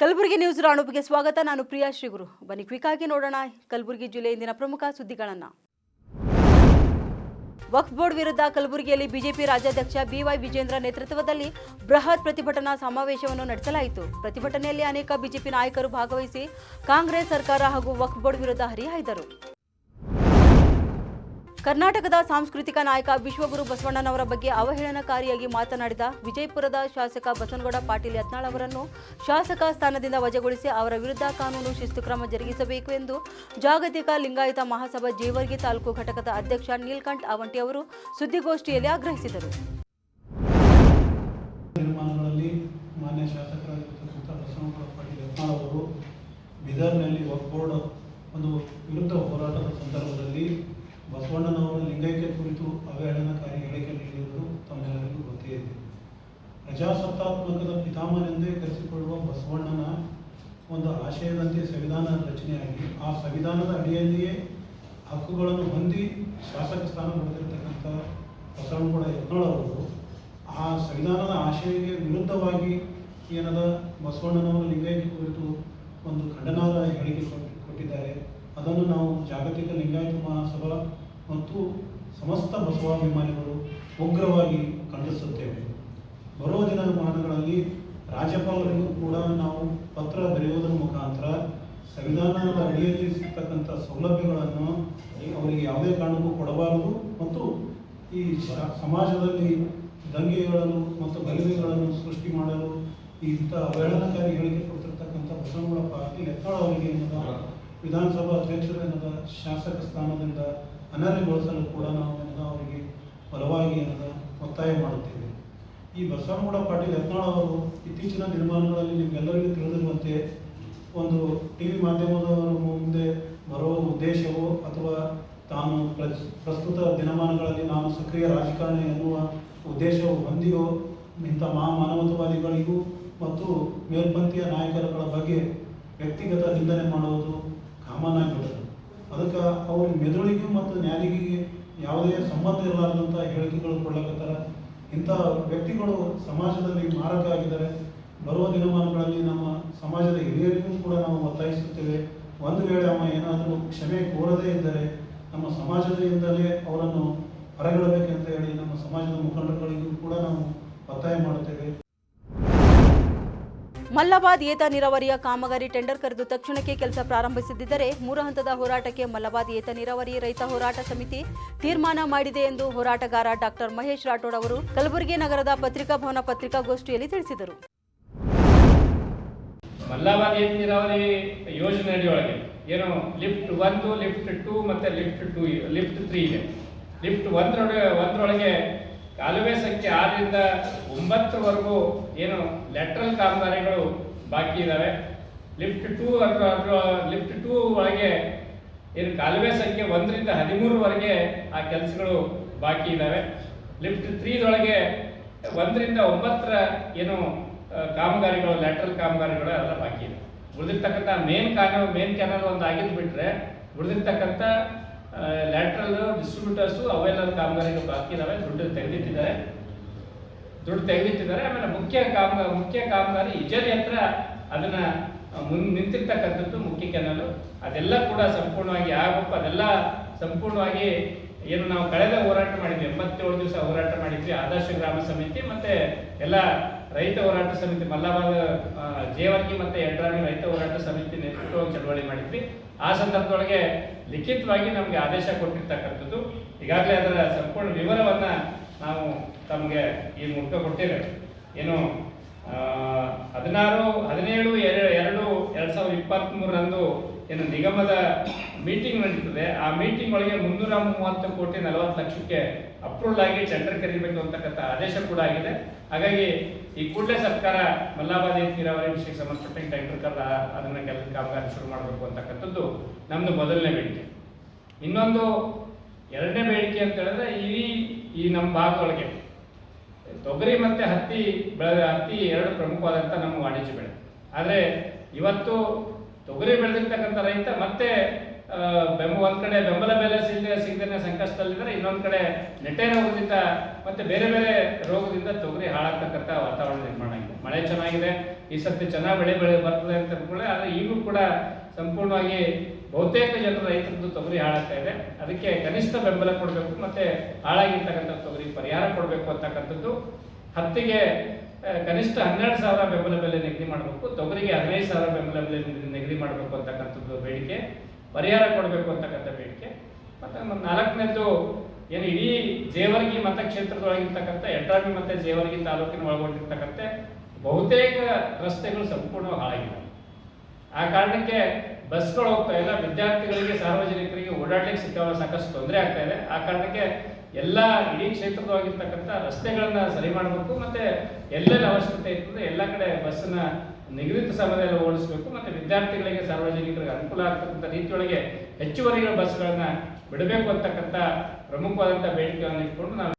Kalaburagi news ರಾಣುಪಿಗೆ ಸ್ವಾಗತ. ನಾನು ಪ್ರಿಯಾ ಶ್ರೀಗುರು. ಬನ್ನಿ ಕ್ವಿಕ್ ಆಗಿ ನೋಡೋಣ ಕಲಬುರಗಿ ಜಿಲ್ಲೆ ಇಂದಿನ ಪ್ರಮುಖ ಸುದ್ದಿಗಳನ್ನು. ವಕ್ಫ್ ಬೋರ್ಡ್ ವಿರುದ್ಧ ಕಲಬುರಗಿಯಲ್ಲಿ ಬಿಜೆಪಿ ರಾಜ್ಯಾಧ್ಯಕ್ಷ ಬಿವೈ ವಿಜೇಂದ್ರ ನೇತೃತ್ವದಲ್ಲಿ ಬೃಹತ್ ಪ್ರತಿಭಟನಾ ಸಮಾವೇಶವನ್ನು ನಡೆಸಲಾಯಿತು. ಪ್ರತಿಭಟನೆಯಲ್ಲಿ ಅನೇಕ ಬಿಜೆಪಿ ನಾಯಕರು ಭಾಗವಹಿಸಿ ಕಾಂಗ್ರೆಸ್ ಸರ್ಕಾರ ಹಾಗೂ ವಕ್ಫ್ ಬೋರ್ಡ್ ವಿರುದ್ಧ ಹರಿಹಾಯ್ದರು. ಕರ್ನಾಟಕದ ಸಾಂಸ್ಕೃತಿಕ ನಾಯಕ ವಿಶ್ವಗುರು ಬಸವಣ್ಣನವರ ಬಗ್ಗೆ ಅವಹೇಳನಕಾರಿಯಾಗಿ ಮಾತನಾಡಿದ ವಿಜಯಪುರದ ಶಾಸಕ ಬಸನಗೌಡ ಪಾಟೀಲ್ ಯತ್ನಾಳ್ ಅವರನ್ನು ಶಾಸಕ ಸ್ಥಾನದಿಂದ ವಜಾಗೊಳಿಸಿ ಅವರ ವಿರುದ್ಧ ಕಾನೂನು ಶಿಸ್ತು ಕ್ರಮ ಜರುಗಿಸಬೇಕು ಎಂದು ಜಾಗತಿಕ ಲಿಂಗಾಯತ ಮಹಾಸಭಾ ಜೇವರ್ಗಿ ತಾಲೂಕು ಘಟಕದ ಅಧ್ಯಕ್ಷ ನೀಲ್ಕಂಠ್ ಅವಂಟಿ ಅವರು ಸುದ್ದಿಗೋಷ್ಠಿಯಲ್ಲಿ ಆಗ್ರಹಿಸಿದರು. ಒಂದು ವಿರುದ್ಧ ಹೋರಾಟದ ಸಂದರ್ಭದಲ್ಲಿ ಬಸವಣ್ಣನವರ ಲಿಂಗೈಕ್ಯ ಕುರಿತು ಅವಹೇಳನಕಾರಿ ಹೇಳಿಕೆ ನೀಡಿರುವುದು ತಮ್ಮೆಲ್ಲರಿಗೂ ಗೊತ್ತೇ ಇದೆ. ಪ್ರಜಾಸತ್ತಾತ್ಮಕದ ಪಿತಾಮನೆಂದೇ ಕರೆಸಿಕೊಳ್ಳುವ ಬಸವಣ್ಣನ ಒಂದು ಆಶಯದಂತೆ ಸಂವಿಧಾನ ರಚನೆಯಾಗಿ, ಆ ಸಂವಿಧಾನದ ಅಡಿಯಲ್ಲಿಯೇ ಹಕ್ಕುಗಳನ್ನು ಹೊಂದಿ ಶಾಸಕ ಸ್ಥಾನ ಪಡೆದಿರತಕ್ಕಂಥ ಬಸವನಗೌಡ ಯತ್ನಾಳವರು ಆ ಸಂವಿಧಾನದ ಆಶಯಕ್ಕೆ ವಿರುದ್ಧವಾಗಿ ಏನದ ಬಸವಣ್ಣನವರ ಲಿಂಗಾಯತ ಕುರಿತು ಒಂದು ಖಂಡನಾದ ಹೇಳಿಕೆ ಕೊಟ್- ಕೊಟ್ಟಿದ್ದಾರೆ. ಅದನ್ನು ನಾವು ಜಾಗತಿಕ ಲಿಂಗಾಯತ ಮಹಾಸಭಾ ಮತ್ತು ಸಮಸ್ತ ಬಸವಾಭಿಮಾನಿಗಳು ಉಗ್ರವಾಗಿ ಖಂಡಿಸುತ್ತೇವೆ. ಬರುವ ದಿನಮಾನಗಳಲ್ಲಿ ರಾಜ್ಯಪಾಲರಿಗೂ ಕೂಡ ನಾವು ಪತ್ರ ಬರೆಯುವುದರ ಮುಖಾಂತರ ಸಂವಿಧಾನದ ಅಡಿಯಲ್ಲಿ ಸಿಗ್ತಕ್ಕಂಥ ಸೌಲಭ್ಯಗಳನ್ನು ಅವರಿಗೆ ಯಾವುದೇ ಕಾರಣಕ್ಕೂ ಕೊಡಬಾರದು ಮತ್ತು ಈ ಸಮಾಜದಲ್ಲಿ ದಂಗೆಗಳನ್ನು ಮತ್ತು ಗಲಭೆಗಳನ್ನು ಸೃಷ್ಟಿ ಮಾಡಲು ಇಂಥ ಅವಹೇಳನಕಾರಿ ಹೇಳಿಕೆ ಕೊಡ್ತಿರ್ತಕ್ಕಂಥ ಬಸವನಗೌಡ ಪಾಟೀಲ್ ಯತ್ನಾಳ್ ಅವರಿಗೆ ವಿಧಾನಸಭಾ ಅಧ್ಯಕ್ಷರು ಶಾಸಕ ಸ್ಥಾನದಿಂದ ಅನರ್ಹಗೊಳಿಸಲು ಕೂಡ ನಾವು ಅವರಿಗೆ ಬಲವಾಗಿ ಒತ್ತಾಯ ಮಾಡುತ್ತೇವೆ. ಈ ಬಸವನಗೌಡ ಪಾಟೀಲ್ ಯತ್ನಾಳ್ ಅವರು ಇತ್ತೀಚಿನ ದಿನಮಾನಗಳಲ್ಲಿ ನಿಮಗೆಲ್ಲರಿಗೂ ತಿಳಿದಿರುವಂತೆ ಒಂದು ಟಿ ವಿ ಮಾಧ್ಯಮದವರ ಮುಂದೆ ಬರುವ ಉದ್ದೇಶವೋ ಅಥವಾ ತಾನು ಪ್ರಸ್ತುತ ದಿನಮಾನಗಳಲ್ಲಿ ನಾನು ಸಕ್ರಿಯ ರಾಜಕಾರಣಿ ಎನ್ನುವ ಉದ್ದೇಶವು ಹೊಂದಿಯೋ ಇಂಥ ಮಹಾ ಮಾನವತಾವಾದಿಗಳಿಗೂ ಮತ್ತು ಮೇಲ್ಪಂಥೀಯ ನಾಯಕರುಗಳ ಬಗ್ಗೆ ವ್ಯಕ್ತಿಗತ ನಿಂದನೆ ಮಾಡುವುದು ಕಾಮನ್ ಆಗಿಬಿಟ್ಟது ಅದಕ್ಕೆ ಅವ್ರ ಮೆದುಳಿಗೆ ಮತ್ತು ನ್ಯಾಯಿಗೆ ಯಾವುದೇ ಸಂಬಂಧ ಇರಲಾರ್ದಂಥ ಹೇಳಿಕೆಗಳು ಕೊಡ್ಲಕತ್ತಾರ. ಇಂಥ ವ್ಯಕ್ತಿಗಳು ಸಮಾಜದಲ್ಲಿ ಮಾರಕ ಆಗಿದ್ದಾರೆ. ಬರುವ ದಿನಮಾನಗಳಲ್ಲಿ ನಮ್ಮ ಸಮಾಜದ ಹಿರಿಯರಿಗೂ ಕೂಡ ನಾವು ಒತ್ತಾಯಿಸುತ್ತೇವೆ. ಒಂದು ವೇಳೆ ಅವ ಏನಾದರೂ ಕ್ಷಮೆ ಕೋರದೇ ಇದ್ದರೆ ನಮ್ಮ ಸಮಾಜದಿಂದಲೇ ಅವರನ್ನು ಹೊರಗಿಡಬೇಕೆಂತ ಹೇಳಿ ನಮ್ಮ ಸಮಾಜದ ಮುಖಂಡರುಗಳಿಗೂ ಕೂಡ ನಾವು ಒತ್ತಾಯ ಮಾಡುತ್ತೇವೆ. ಮಲ್ಲಬಾದ್ ಏತ ನೀರಾವರಿಯ ಕಾಮಗಾರಿ ಟೆಂಡರ್ ಕರೆದು ತಕ್ಷಣಕ್ಕೆ ಕೆಲಸ ಪ್ರಾರಂಭಿಸದಿದ್ದರೆ ಮೂರು ಹಂತದ ಹೋರಾಟಕ್ಕೆ ಮಲ್ಲಬಾದ್ ಏತ ನೀರಾವರಿ ರೈತ ಹೋರಾಟ ಸಮಿತಿ ತೀರ್ಮಾನ ಮಾಡಿದೆ ಎಂದು ಹೋರಾಟಗಾರ ಡಾಕ್ಟರ್ ಮಹೇಶ್ ರಾಠೋಡ್ ಅವರು ಕಲಬುರಗಿ ನಗರದ ಪತ್ರಿಕಾ ಭವನ ಪತ್ರಿಕಾಗೋಷ್ಠಿಯಲ್ಲಿ ತಿಳಿಸಿದರು. ಮಲ್ಲಾಬಾದ್ ಏತ ನೀರಾವರಿ ಏನು ಲಿಫ್ಟ್ ಒಂದು, ಲಿಫ್ಟ್ ಟೂ ಮತ್ತೆ ಲಿಫ್ಟ್ ಟೂ, ಲಿಫ್ಟ್ ತ್ರೀ ಇದೆ. ಲಿಫ್ಟ್ ಒಂದರೊಳಗೆ ಒಂದರೊಳಗೆ ಕಾಲುವೆ ಸಂಖ್ಯೆ ಆರರಿಂದ ಒಂಬತ್ತರವರೆಗೂ ಏನು ಲೆಟ್ರಲ್ ಕಾಮಗಾರಿಗಳು ಬಾಕಿ ಇದ್ದಾವೆ ಲಿಫ್ಟ್ ಟೂ ಅಥವಾ ಲಿಫ್ಟ್ ಟೂ ಒಳಗೆ ಏನು ಕಾಲುವೆ ಸಂಖ್ಯೆ ಒಂದರಿಂದ ಹದಿಮೂರವರೆಗೆ ಆ ಕೆಲಸಗಳು ಬಾಕಿ ಇದ್ದಾವೆ ಲಿಫ್ಟ್ ತ್ರೀದೊಳಗೆ ಒಂದರಿಂದ ಒಂಬತ್ತರ ಏನು ಕಾಮಗಾರಿಗಳು ಲ್ಯಾಟ್ರಲ್ ಕಾಮಗಾರಿಗಳು ಎಲ್ಲ ಬಾಕಿ ಇದೆ ಉಳಿದಿರ್ತಕ್ಕಂಥ ಮೇನ್ ಕಾನೂನು ಮೇನ್ ಕ್ಯಾನಲ್ ಒಂದು ಆಗಿದ್ದು ಬಿಟ್ಟರೆ ಉಳಿದಿರ್ತಕ್ಕಂಥ ಲ್ಯಾಟ್ರಲ್ ಡಿಸ್ಟ್ರಿಬ್ಯೂಟರ್ಸು ಅವೆಲ್ಲ ಕಾಮಗಾರಿಗೆ ಬಾಕಿ ಇದಾವೆ. ದುಡ್ಡು ತೆಗೆದಿಟ್ಟಿದ್ದಾರೆ. ದುಡ್ಡು ತೆಗೆದಿಟ್ಟಿದ್ದಾರೆ. ಆಮೇಲೆ ಮುಖ್ಯ ಕಾಮಗಾರಿ ಮುಖ್ಯ ಕಾಮಗಾರಿ ಇಜರಿ ಹತ್ರ ಅದನ್ನ ಮುನ್, ನಿಂತಿರ್ತಕ್ಕಂಥದ್ದು ಮುಖ್ಯ ಕೆನಲು. ಅದೆಲ್ಲ ಕೂಡ ಸಂಪೂರ್ಣವಾಗಿ ಆಗಬೇಕು ಅದೆಲ್ಲ ಸಂಪೂರ್ಣವಾಗಿ ಏನು ನಾವು ಕಳೆದ ಹೋರಾಟ ಮಾಡಿದ್ವಿ. ಎಂಬತ್ತೇಳು ದಿವಸ ಹೋರಾಟ ಮಾಡಿದ್ವಿ. ಆದರ್ಶ ಗ್ರಾಮ ಸಮಿತಿ ಮತ್ತೆ ಎಲ್ಲ ರೈತ ಹೋರಾಟ ಸಮಿತಿ ಮಲ್ಲಭಾಗ ಜೇವರ್ಗಿ ಮತ್ತೆ ಯಡ್ರಾಣಿ ರೈತ ಹೋರಾಟ ಸಮಿತಿ ನೇತೃತ್ವವಾಗಿ ಚಳವಳಿ ಮಾಡಿದ್ವಿ. ಆ ಸಂದರ್ಭದೊಳಗೆ ಲಿಖಿತವಾಗಿ ನಮಗೆ ಆದೇಶ ಕೊಟ್ಟಿರ್ತಕ್ಕಂಥದ್ದು. ಈಗಾಗಲೇ ಅದರ ಸಂಪೂರ್ಣ ವಿವರವನ್ನ ನಾವು ತಮಗೆ ಈ ಮೂಲಕ ಕೊಟ್ಟಿದ್ದೇವೆ. ಏನು ಹದಿನಾರು, ಹದಿನೇಳು, ಎರಡು ಎರಡು ಎರಡು ಸಾವಿರದ ಇಪ್ಪತ್ತ್ಮೂರರಂದು ಏನು ನಿಗಮದ ಮೀಟಿಂಗ್ ನಡೀತದೆ. ಆ ಮೀಟಿಂಗ್ ಒಳಗೆ ಮುನ್ನೂರ ಮೂವತ್ತು ಕೋಟಿ ನಲವತ್ತು ಲಕ್ಷಕ್ಕೆ ಅಪ್ರೂವಲ್ ಆಗಿ ಟೆಂಡರ್ ಕರೀಬೇಕು ಅಂತಕ್ಕಂಥ ಆದೇಶ ಕೂಡ ಆಗಿದೆ. ಹಾಗಾಗಿ ಈ ಕೂಡಲೇ ಸರ್ಕಾರ ಮಲ್ಲಾಬಾದಿ ನೀರಾವರಿ ವಿಷಯಕ್ಕೆ ಸಂಬಂಧಪಟ್ಟಂಗೆ ಟೆಂಡರ್ ಕರೆದ ಅದನ್ನ ಕೆಲಸ ಕಾಮಗಾರಿ ಶುರು ಮಾಡಬೇಕು ಅಂತಕ್ಕಂಥದ್ದು ನಮ್ಮದು ಮೊದಲನೇ ಬೇಡಿಕೆ. ಇನ್ನೊಂದು ಎರಡನೇ ಬೇಡಿಕೆ ಅಂತ ಹೇಳಿದ್ರೆ ಈ ಈ ನಮ್ಮ ಭಾಗದೊಳಗೆ ತೊಗರಿ ಮತ್ತೆ ಹತ್ತಿ ಬೆಳೆ ಹತ್ತಿ ಎರಡು ಪ್ರಮುಖವಾದಂಥ ನಮ್ಮ ವಾಣಿಜ್ಯ ಬೆಳೆ. ಆದರೆ ಇವತ್ತು ತೊಗರಿ ಬೆಳೆದಿರ್ತಕ್ಕಂಥ ರೈತ ಮತ್ತೆ ಬೆಂಬ, ಒಂದು ಕಡೆ ಬೆಂಬಲ ಬೆಲೆ ಸಿಗದೆ, ಸಿಗದೇನೆ ಸಂಕಷ್ಟದಲ್ಲಿದ್ದರೆ ಇನ್ನೊಂದು ಕಡೆ ನೆಟ್ಟೆ ರೋಗದಿಂದ ಮತ್ತೆ ಬೇರೆ ಬೇರೆ ರೋಗದಿಂದ ತೊಗರಿ ಹಾಳಾಗ್ತಕ್ಕಂಥ ವಾತಾವರಣ ನಿರ್ಮಾಣ ಆಗಿದೆ. ಮಳೆ ಚೆನ್ನಾಗಿದೆ, ಈ ಸರ್ತಿ ಚೆನ್ನಾಗಿ ಬೆಳೆ ಬೆಳೆ ಬರ್ತದೆ ಅಂತ ಅಂದ್ಕೊಳ್ಳಿ ಆದ್ರೆ ಈಗಲೂ ಕೂಡ ಸಂಪೂರ್ಣವಾಗಿ ಬಹುತೇಕ ಜನರ ರೈತರದ್ದು ತೊಗರಿ ಹಾಳಾಗ್ತಾ ಇದೆ. ಅದಕ್ಕೆ ಕನಿಷ್ಠ ಬೆಂಬಲ ಕೊಡಬೇಕು, ಮತ್ತೆ ಹಾಳಾಗಿರ್ತಕ್ಕಂಥ ತೊಗರಿ ಪರಿಹಾರ ಕೊಡಬೇಕು ಅಂತಕ್ಕಂಥದ್ದು ಹತ್ತಿಗೆ ಕನಿಷ್ಠ ಹನ್ನೆರಡು ಸಾವಿರ ಬೆಂಬಲ ಬೆಲೆ ನಿಗದಿ ಮಾಡಬೇಕು, ತೊಗರಿಗೆ ಹದಿನೈದು ಸಾವಿರ ಬೆಂಬಲ ಬೆಲೆ ನಿಗದಿ- ಮಾಡಬೇಕು ಅಂತಕ್ಕಂಥದ್ದು ಬೇಡಿಕೆ, ಪರಿಹಾರ ಕೊಡಬೇಕು ಅಂತಕ್ಕಂಥ ಬೇಡಿಕೆ, ಮತ್ತು ನಾಲ್ಕನೇದು ಏನು ಇಡೀ ಜೇವರ್ಗಿ ಮತಕ್ಷೇತ್ರದೊಳಗಿರ್ತಕ್ಕಂಥ ಎಟ್ರಾಮಿ ಮತ್ತೆ ಜೇವರ್ಗಿ ತಾಲೂಕಿನ ಒಳಗೊಂಡಿರ್ತಕ್ಕಂಥ ಬಹುತೇಕ ರಸ್ತೆಗಳು ಸಂಪೂರ್ಣ ಹಾಳಾಗಿವೆ. ಆ ಕಾರಣಕ್ಕೆ ಬಸ್ಗಳು ಹೋಗ್ತಾ ಇಲ್ಲ, ವಿದ್ಯಾರ್ಥಿಗಳಿಗೆ, ಸಾರ್ವಜನಿಕರಿಗೆ ಓಡಾಡ್ಲಿಕ್ಕೆ ಸಿಕ್ಕ ಸಾಕಷ್ಟು ತೊಂದರೆ ಆಗ್ತಾ ಇದೆ. ಆ ಕಾರಣಕ್ಕೆ ಎಲ್ಲ ಇಡೀ ಕ್ಷೇತ್ರದವಾಗಿರ್ತಕ್ಕಂಥ ರಸ್ತೆಗಳನ್ನ ಸರಿ ಮಾಡಬೇಕು, ಮತ್ತೆ ಎಲ್ಲೆಲ್ಲಿ ಅವಶ್ಯಕತೆ ಇರ್ತದೆ ಎಲ್ಲ ಕಡೆ ಬಸ್ಸನ್ನ ನಿಗದಿತ ಸಮಯದಲ್ಲಿ ಓಡಿಸಬೇಕು, ಮತ್ತೆ ವಿದ್ಯಾರ್ಥಿಗಳಿಗೆ, ಸಾರ್ವಜನಿಕರಿಗೆ ಅನುಕೂಲ ಆಗ್ತಕ್ಕಂಥ ರೀತಿಯೊಳಗೆ ಹೆಚ್ಚುವರಿ ಬಸ್ಗಳನ್ನ ಬಿಡಬೇಕು ಅಂತಕ್ಕಂಥ ಪ್ರಮುಖವಾದಂಥ ಬೇಡಿಕೆಗಳನ್ನು ಇಟ್ಕೊಂಡು ನಾವು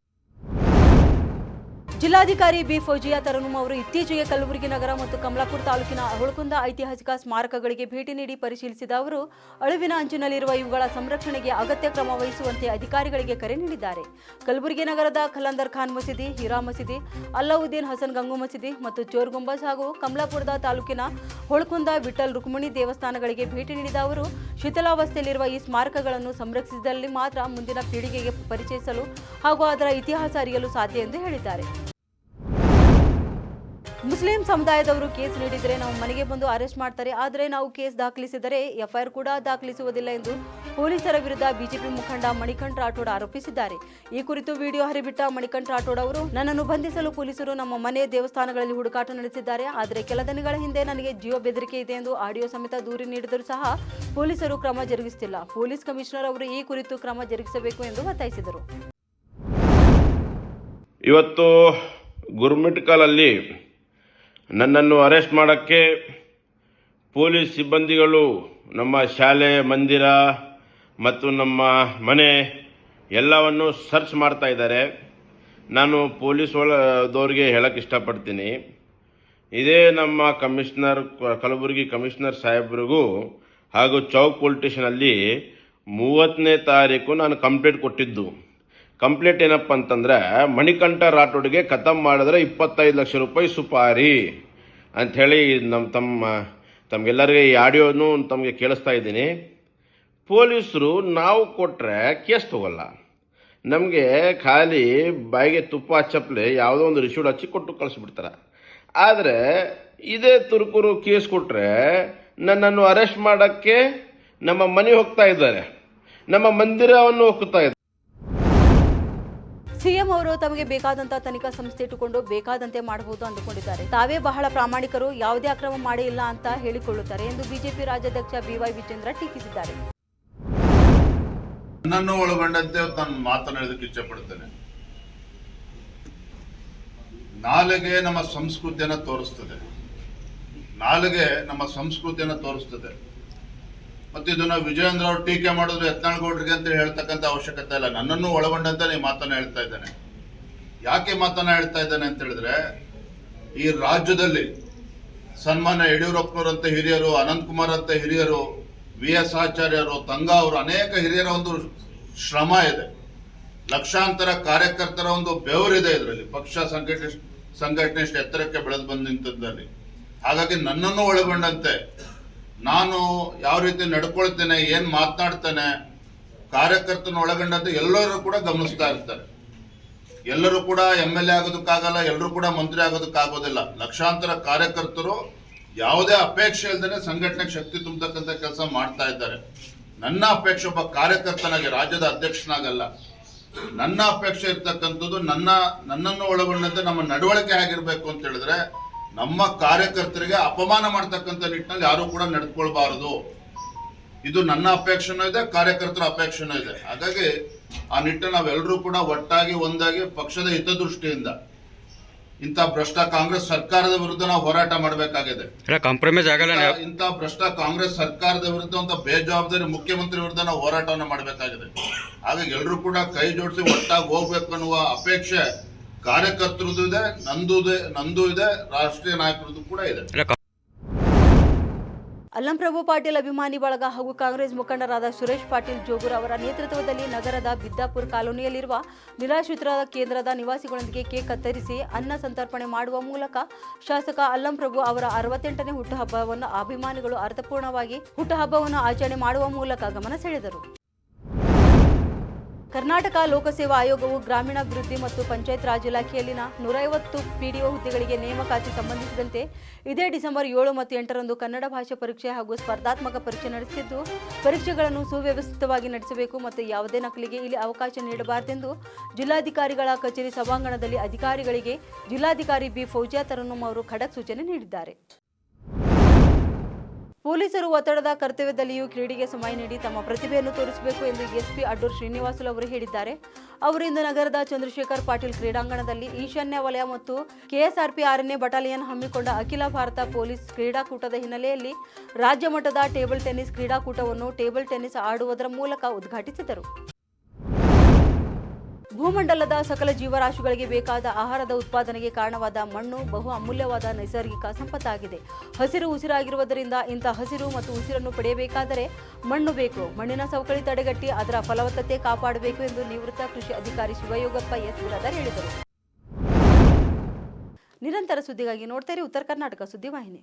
ಜಿಲ್ಲಾಧಿಕಾರಿ ಬಿ ಫೌಜಿಯಾ ತರನುಮ್ ಅವರು ಇತ್ತೀಚೆಗೆ ಕಲಬುರಗಿ ನಗರ ಮತ್ತು ಕಮಲಾಪುರ ತಾಲೂಕಿನ ಅಹುಳಕುಂದ ಐತಿಹಾಸಿಕ ಸ್ಮಾರಕಗಳಿಗೆ ಭೇಟಿ ನೀಡಿ ಪರಿಶೀಲಿಸಿದ ಅವರು, ಅಳಿವಿನ ಅಂಚಿನಲ್ಲಿರುವ ಇವುಗಳ ಸಂರಕ್ಷಣೆಗೆ ಅಗತ್ಯ ಕ್ರಮ ವಹಿಸುವಂತೆ ಅಧಿಕಾರಿಗಳಿಗೆ ಕರೆ ನೀಡಿದ್ದಾರೆ. ಕಲಬುರಗಿ ನಗರದ ಖಲಂದರ್ ಖಾನ್ ಮಸೀದಿ, ಹೀರಾ ಮಸೀದಿ, ಅಲ್ಲಾವುದ್ದೀನ್ ಹಸನ್ ಗಂಗು ಮಸೀದಿ ಮತ್ತು ಚೋರ್ ಗುಂಬಸ್ ಹಾಗೂ ಕಮಲಾಪುರದ ತಾಲೂಕಿನ ಹೊಳಕುಂದ ವಿಠಲ್ ರುಕ್ಮಿಣಿ ದೇವಸ್ಥಾನಗಳಿಗೆ ಭೇಟಿ ನೀಡಿದ ಅವರು, ಶಿಥಿಲಾವಸ್ಥೆಯಲ್ಲಿರುವ ಈ ಸ್ಮಾರಕಗಳನ್ನು ಸಂರಕ್ಷಿಸಿದಲ್ಲಿ ಮಾತ್ರ ಮುಂದಿನ ಪೀಳಿಗೆಗೆ ಪರಿಚಯಿಸಲು ಹಾಗೂ ಅದರ ಇತಿಹಾಸ ಅರಿಯಲು ಸಾಧ್ಯ ಎಂದು ಹೇಳಿದ್ದಾರೆ. ಮುಸ್ಲಿಂ ಸಮುದಾಯದವರು ಕೇಸ್ ನೀಡಿದರೆ ನಾವು ಮನೆಗೆ ಬಂದು ಅರೆಸ್ಟ್ ಮಾಡ್ತಾರೆ. ಆದರೆ ನಾವು ಕೇಸ್ ದಾಖಲಿಸಿದರೆ ಎಫ್ಐಆರ್ ಕೂಡ ದಾಖಲಿಸುವುದಿಲ್ಲ ಎಂದು ಪೊಲೀಸರ ವಿರುದ್ಧ ಬಿಜೆಪಿ ಮುಖಂಡ ಮಣಿಕಂಠ ರಾಠೋಡ್ ಆರೋಪಿಸಿದ್ದಾರೆ. ಈ ಕುರಿತು ವಿಡಿಯೋ ಹರಿಬಿಟ್ಟ ಮಣಿಕಂಠ ರಾಠೋಡ್ ಅವರು, ನನ್ನನ್ನು ಬಂಧಿಸಲು ಪೊಲೀಸರು ನಮ್ಮ ಮನೆ ದೇವಸ್ಥಾನಗಳಲ್ಲಿ ಹುಡುಕಾಟ ನಡೆಸಿದ್ದಾರೆ. ಆದರೆ ಕೆಲ ದಿನಗಳ ಹಿಂದೆ ನನಗೆ ಜೀವ ಬೆದರಿಕೆ ಇದೆ ಎಂದು ಆಡಿಯೋ ಸಮೇತ ದೂರು ನೀಡಿದರೂ ಸಹ ಪೊಲೀಸರು ಕ್ರಮ ಜರುಗಿಸುತ್ತಿಲ್ಲ. ಪೊಲೀಸ್ ಕಮಿಷನರ್ ಅವರು ಈ ಕುರಿತು ಕ್ರಮ ಜರುಗಿಸಬೇಕು ಎಂದು ಒತ್ತಾಯಿಸಿದರು. ಇವತ್ತು ಗುರ್ಮಿಟ್ಕಲಲ್ಲಿ ನನ್ನನ್ನು ಅರೆಸ್ಟ್ ಮಾಡೋಕ್ಕೆ ಪೊಲೀಸ್ ಸಿಬ್ಬಂದಿಗಳು ನಮ್ಮ ಶಾಲೆ, ಮಂದಿರ ಮತ್ತು ನಮ್ಮ ಮನೆ ಎಲ್ಲವನ್ನು ಸರ್ಚ್ ಮಾಡ್ತಾ ಇದ್ದಾರೆ. ನಾನು ಪೊಲೀಸ್ ಒಳದವ್ರಿಗೆ ಹೇಳಕ್ಕೆ ಇಷ್ಟಪಡ್ತೀನಿ. ಇದೇ ನಮ್ಮ ಕಮಿಷನರ್, ಕಲಬುರಗಿ ಕಮಿಷನರ್ ಸಾಹೇಬ್ರಿಗೂ ಹಾಗೂ ಚೌಕ್ ಪೊಲೀಸ್ ಸ್ಟೇಷನಲ್ಲಿ ಮೂವತ್ತನೇ ತಾರೀಕು ನಾನು ಕಂಪ್ಲೇಂಟ್ ಕೊಟ್ಟಿದ್ದು. ಕಂಪ್ಲೇಂಟ್ ಏನಪ್ಪ ಅಂತಂದ್ರೆ, ಮಣಿಕಂಠ ರಾಠೋಡ್ಗೆ ಖತಮ್ ಮಾಡಿದ್ರೆ ಇಪ್ಪತ್ತೈದು ಲಕ್ಷ ರೂಪಾಯಿ ಸುಪಾರಿ ಅಂಥೇಳಿ ನಮ್ಮ ತಮ್ಮ, ತಮಗೆಲ್ಲರಿಗೆ ಈ ಆಡಿಯೋನು ತಮಗೆ ಕೇಳಿಸ್ತಾ ಇದ್ದೀನಿ. ಪೊಲೀಸರು ನಾವು ಕೊಟ್ಟರೆ ಕೇಸ್ ತಗೋಲ್ಲ. ನಮಗೆ ಖಾಲಿ ಬಾಯಿಗೆ ತುಪ್ಪ ಚಪ್ಪಲೆ ಯಾವುದೋ ಒಂದು ರಿಶೂಡ್ ಹಚ್ಚಿ ಕೊಟ್ಟು ಕಳಿಸ್ಬಿಡ್ತಾರೆ. ಆದರೆ ಇದೇ ತುರುಕುರು ಕೇಸ್ ಕೊಟ್ಟರೆ ನನ್ನನ್ನು ಅರೆಸ್ಟ್ ಮಾಡೋಕ್ಕೆ ನಮ್ಮ ಮನೆ ಹೋಗ್ತಾ ಇದ್ದಾರೆ. ನಮ್ಮ ಮಂದಿರವನ್ನು ಹೋಗ್ತಾ ಇದ್ದಾರೆ. ಸಿಎಂ ಅವರು ತಮಗೆ ಬೇಕಾದಂತಹ ತನಿಖಾ ಸಂಸ್ಥೆ ಇಟ್ಟುಕೊಂಡು ಬೇಕಾದಂತೆ ಮಾಡಬಹುದು ಅಂದುಕೊಂಡಿದ್ದಾರೆ. ತಾವೇ ಬಹಳ ಪ್ರಾಮಾಣಿಕರು, ಯಾವುದೇ ಅಕ್ರಮ ಮಾಡಿಲ್ಲ ಅಂತ ಹೇಳಿಕೊಳ್ಳುತ್ತಾರೆ ಎಂದು ಬಿಜೆಪಿ ರಾಜ್ಯಾಧ್ಯಕ್ಷ ಬಿವೈ ವಿಜೇಂದ್ರ ಟೀಕಿಸಿದ್ದಾರೆ. ನನ್ನನ್ನು ಒಳಗೊಂಡಂತೆ ನಾನು ಮಾತನಾಡೋದಕ್ಕೆ ಇಚ್ಛಪಡ್ತೇನೆ ನಾಲಿಗೆ ನಮ್ಮ ಸಂಸ್ಕೃತಿಯನ್ನ ತೋರಿಸ್ತದೆ. ನಾಲಿಗೆ ನಮ್ಮ ಸಂಸ್ಕೃತಿಯನ್ನ ತೋರಿಸ್ತದೆ. ಮತ್ತೆ ಇದನ್ನ ವಿಜಯೇಂದ್ರ ಅವರು ಟೀಕೆ ಮಾಡಿದ್ರು ಎತ್ನಾಳ್ ಗೌಡ್ರಿಗೆ ಅಂತ ಹೇಳ್ತಕ್ಕಂಥ ಅವಶ್ಯಕತೆ ಇಲ್ಲ. ನನ್ನನ್ನು ಒಳಗೊಂಡಂತ ನೀವು ಮಾತನ್ನ ಹೇಳ್ತಾ ಇದ್ದಾನೆ. ಯಾಕೆ ಮಾತನ್ನ ಹೇಳ್ತಾ ಇದ್ದಾನೆ ಅಂತ ಹೇಳಿದ್ರೆ, ಈ ರಾಜ್ಯದಲ್ಲಿ ಸನ್ಮಾನ್ಯ ಯಡಿಯೂರಪ್ಪನವರಂತ ಹಿರಿಯರು ಅನಂತಕುಮಾರ್ ಅಂತ ಹಿರಿಯರು ವಿ ಎಸ್ ಆಚಾರ್ಯರು, ತಂಗ ಅವರು ಅನೇಕ ಹಿರಿಯರ ಒಂದು ಶ್ರಮ ಇದೆ. ಲಕ್ಷಾಂತರ ಕಾರ್ಯಕರ್ತರ ಒಂದು ಬೆವರಿದೆ ಇದರಲ್ಲಿ. ಪಕ್ಷ ಸಂಘಟನೆ ಸಂಘಟನೆ ಎತ್ತರಕ್ಕೆ ಬೆಳೆದು ಬಂದ ನಿಂತದ್ದಲ್ಲಿ ಹಾಗಾಗಿ ನನ್ನನ್ನು ಒಳಗೊಂಡಂತೆ ನಾನು ಯಾವ ರೀತಿ ನಡ್ಕೊಳ್ತೇನೆ, ಏನ್ ಮಾತನಾಡ್ತೇನೆ, ಕಾರ್ಯಕರ್ತನ ಒಳಗೊಂಡಂತೆ ಎಲ್ಲರೂ ಕೂಡ ಗಮನಿಸ್ತಾ ಇರ್ತಾರೆ. ಎಲ್ಲರೂ ಕೂಡ ಎಂ ಎಲ್ ಎ ಆಗೋದಕ್ಕಾಗಲ್ಲ, ಎಲ್ಲರೂ ಕೂಡ ಮಂತ್ರಿ ಆಗೋದಕ್ಕಾಗೋದಿಲ್ಲ. ಲಕ್ಷಾಂತರ ಕಾರ್ಯಕರ್ತರು ಯಾವುದೇ ಅಪೇಕ್ಷೆ ಇಲ್ದೇನೆ ಸಂಘಟನೆಗೆ ಶಕ್ತಿ ತುಂಬತಕ್ಕಂಥ ಕೆಲಸ ಮಾಡ್ತಾ ಇದ್ದಾರೆ. ನನ್ನ ಅಪೇಕ್ಷೆ ಒಬ್ಬ ಕಾರ್ಯಕರ್ತನಾಗಿ, ರಾಜ್ಯದ ಅಧ್ಯಕ್ಷನಾಗಲ್ಲ. ನನ್ನ ಅಪೇಕ್ಷೆ ಇರ್ತಕ್ಕಂಥದ್ದು ನನ್ನ, ನನ್ನನ್ನು ಒಳಗೊಂಡಂತೆ ನಮ್ಮ ನಡವಳಿಕೆ ಆಗಿರ್ಬೇಕು ಅಂತ ಹೇಳಿದ್ರೆ ನಮ್ಮ ಕಾರ್ಯಕರ್ತರಿಗೆ ಅಪಮಾನ ಮಾಡ್ತಕ್ಕಂಥ ನಿಟ್ಟಿನಲ್ಲಿ ಯಾರು ಕೂಡ ನಡೆದುಕೊಳ್ಬಾರದು. ಇದು ನನ್ನ ಅಪೇಕ್ಷೆನೂ ಇದೆ ಕಾರ್ಯಕರ್ತರ ಅಪೇಕ್ಷೆನೂ ಇದೆ. ಹಾಗಾಗಿ ಆ ನಿಟ್ಟ ನಾವೆಲ್ಲರೂ ಕೂಡ ಒಟ್ಟಾಗಿ ಒಂದಾಗಿ ಪಕ್ಷದ ಹಿತದೃಷ್ಟಿಯಿಂದ ಇಂಥ ಭ್ರಷ್ಟ ಕಾಂಗ್ರೆಸ್ ಸರ್ಕಾರದ ವಿರುದ್ಧ ನಾವು ಹೋರಾಟ ಮಾಡಬೇಕಾಗಿದೆ. ಕಾಂಪ್ರಮೈಸ್ ಆಗಲ್ಲ ಇಂಥ ಭ್ರಷ್ಟ ಕಾಂಗ್ರೆಸ್ ಸರ್ಕಾರದ ವಿರುದ್ಧ ಅಂತ ಬೇಜವಾಬ್ದಾರಿ ಮುಖ್ಯಮಂತ್ರಿ ವಿರುದ್ಧ ನಾವು ಹೋರಾಟವನ್ನು ಮಾಡಬೇಕಾಗಿದೆ. ಹಾಗಾಗಿ ಎಲ್ಲರೂ ಕೂಡ ಕೈ ಜೋಡಿಸಿ ಒಟ್ಟಾಗಿ ಹೋಗ್ಬೇಕು ಅನ್ನುವ ಅಪೇಕ್ಷೆ ಕಾರ್ಯಕರ್ತರದ್ದು ಇದೆ ನಂದು ಇದೆ ನಂದು ಇದೆ ರಾಷ್ಟ್ರೀಯ ನಾಯಕರದ್ದು ಕೂಡ ಇದೆ. ಅಲ್ಲಂಪ್ರಭು ಪಾಟೀಲ್ ಅಭಿಮಾನಿ ಬಳಗ ಹಾಗೂ ಕಾಂಗ್ರೆಸ್ ಮುಖಂಡರಾದ ಸುರೇಶ್ ಪಾಟೀಲ್ ಜೋಗೂರ್ ಅವರ ನೇತೃತ್ವದಲ್ಲಿ ನಗರದ ಬಿದ್ದಾಪುರ ಕಾಲೋನಿಯಲ್ಲಿರುವ ನಿರಾಶ್ರಿತರ ಕೇಂದ್ರದ ನಿವಾಸಿಗಳೊಂದಿಗೆ ಕೇಕ್ ಕತ್ತರಿಸಿ ಅನ್ನ ಸಂತರ್ಪಣೆ ಮಾಡುವ ಮೂಲಕ ಶಾಸಕ ಅಲ್ಲಂಪ್ರಭು ಅವರ ಅರವತ್ತೆಂಟನೇ ಹುಟ್ಟುಹಬ್ಬವನ್ನು ಅಭಿಮಾನಿಗಳು ಅರ್ಥಪೂರ್ಣವಾಗಿ ಹುಟ್ಟುಹಬ್ಬವನ್ನು ಆಚರಣೆ ಮಾಡುವ ಮೂಲಕ ಗಮನ ಸೆಳೆದರು. ಕರ್ನಾಟಕ ಲೋಕಸೇವಾ ಆಯೋಗವು ಗ್ರಾಮೀಣಾಭಿವೃದ್ಧಿ ಮತ್ತು ಪಂಚಾಯತ್ ರಾಜ್ ಇಲಾಖೆಯಲ್ಲಿನ ನೂರೈವತ್ತು ಪಿಡಿಒ ಹುದ್ದೆಗಳಿಗೆ ನೇಮಕಾತಿ ಸಂಬಂಧಿಸಿದಂತೆ ಇದೇ ಡಿಸೆಂಬರ್ ಏಳು ಮತ್ತು ಎಂಟರಂದು ಕನ್ನಡ ಭಾಷಾ ಪರೀಕ್ಷೆ ಹಾಗೂ ಸ್ಪರ್ಧಾತ್ಮಕ ಪರೀಕ್ಷೆ ನಡೆಸಿದ್ದು ಪರೀಕ್ಷೆಗಳನ್ನು ಸುವ್ಯವಸ್ಥಿತವಾಗಿ ನಡೆಸಬೇಕು ಮತ್ತು ಯಾವುದೇ ನಕಲಿಗೆ ಇಲ್ಲಿ ಅವಕಾಶ ನೀಡಬಾರದೆಂದು ಜಿಲ್ಲಾಧಿಕಾರಿಗಳ ಕಚೇರಿ ಸಭಾಂಗಣದಲ್ಲಿ ಅಧಿಕಾರಿಗಳಿಗೆ ಜಿಲ್ಲಾಧಿಕಾರಿ ಬಿ. ಫೌಜಿಯಾ ಅವರು ಖಡಕ್ ಸೂಚನೆ ನೀಡಿದ್ದಾರೆ. ಪೊಲೀಸರು ಒತ್ತಡದ ಕರ್ತವ್ಯದಲ್ಲಿಯೂ ಕ್ರೀಡೆಗೆ ಸಮಯ ನೀಡಿ ತಮ್ಮ ಪ್ರತಿಭೆಯನ್ನು ತೋರಿಸಬೇಕು ಎಂದು ಎಸ್ಪಿ ಅಡ್ಡೂರ್ ಶ್ರೀನಿವಾಸುಲು ಅವರು ಹೇಳಿದ್ದಾರೆ. ಅವರಿಂದು ನಗರದ ಚಂದ್ರಶೇಖರ್ ಪಾಟೀಲ್ ಕ್ರೀಡಾಂಗಣದಲ್ಲಿ ಈಶಾನ್ಯ ವಲಯ ಮತ್ತು ಕೆಎಸ್ಆರ್ಪಿ ಆರನೇ ಬಟಾಲಿಯನ್ ಹಮ್ಮಿಕೊಂಡ ಅಖಿಲ ಭಾರತ ಪೊಲೀಸ್ ಕ್ರೀಡಾಕೂಟದ ಹಿನ್ನೆಲೆಯಲ್ಲಿ ರಾಜ್ಯ ಮಟ್ಟದ ಟೇಬಲ್ ಟೆನ್ನಿಸ್ ಕ್ರೀಡಾಕೂಟವನ್ನು ಟೇಬಲ್ ಟೆನ್ನಿಸ್ ಆಡುವುದರ ಮೂಲಕ ಉದ್ಘಾಟಿಸಿದರು. ಭೂಮಂಡಲದ ಸಕಲ ಜೀವರಾಶಿಗಳಿಗೆ ಬೇಕಾದ ಆಹಾರದ ಉತ್ಪಾದನೆಗೆ ಕಾರಣವಾದ ಮಣ್ಣು ಬಹು ಅಮೂಲ್ಯವಾದ ನೈಸರ್ಗಿಕ ಸಂಪತ್ತಾಗಿದೆ. ಹಸಿರು ಉಸಿರಾಗಿರುವುದರಿಂದ ಇಂಥ ಹಸಿರು ಮತ್ತು ಉಸಿರನ್ನು ಪಡೆಯಬೇಕಾದರೆ ಮಣ್ಣು ಬೇಕು. ಮಣ್ಣಿನ ಸವಕಳಿ ತಡೆಗಟ್ಟಿ ಅದರ ಫಲವತ್ತತೆ ಕಾಪಾಡಬೇಕು ಎಂದು ನಿವೃತ್ತ ಕೃಷಿ ಅಧಿಕಾರಿ ಶಿವಯೋಗಪ್ಪ ಎಸ್. ಹೇಳಿದರು. ನಿರಂತರ ಸುದ್ದಿಗಾಗಿ ನೋಡ್ತಾರೆ ಉತ್ತರ ಕರ್ನಾಟಕ ಸುದ್ದಿವಾಹಿನಿ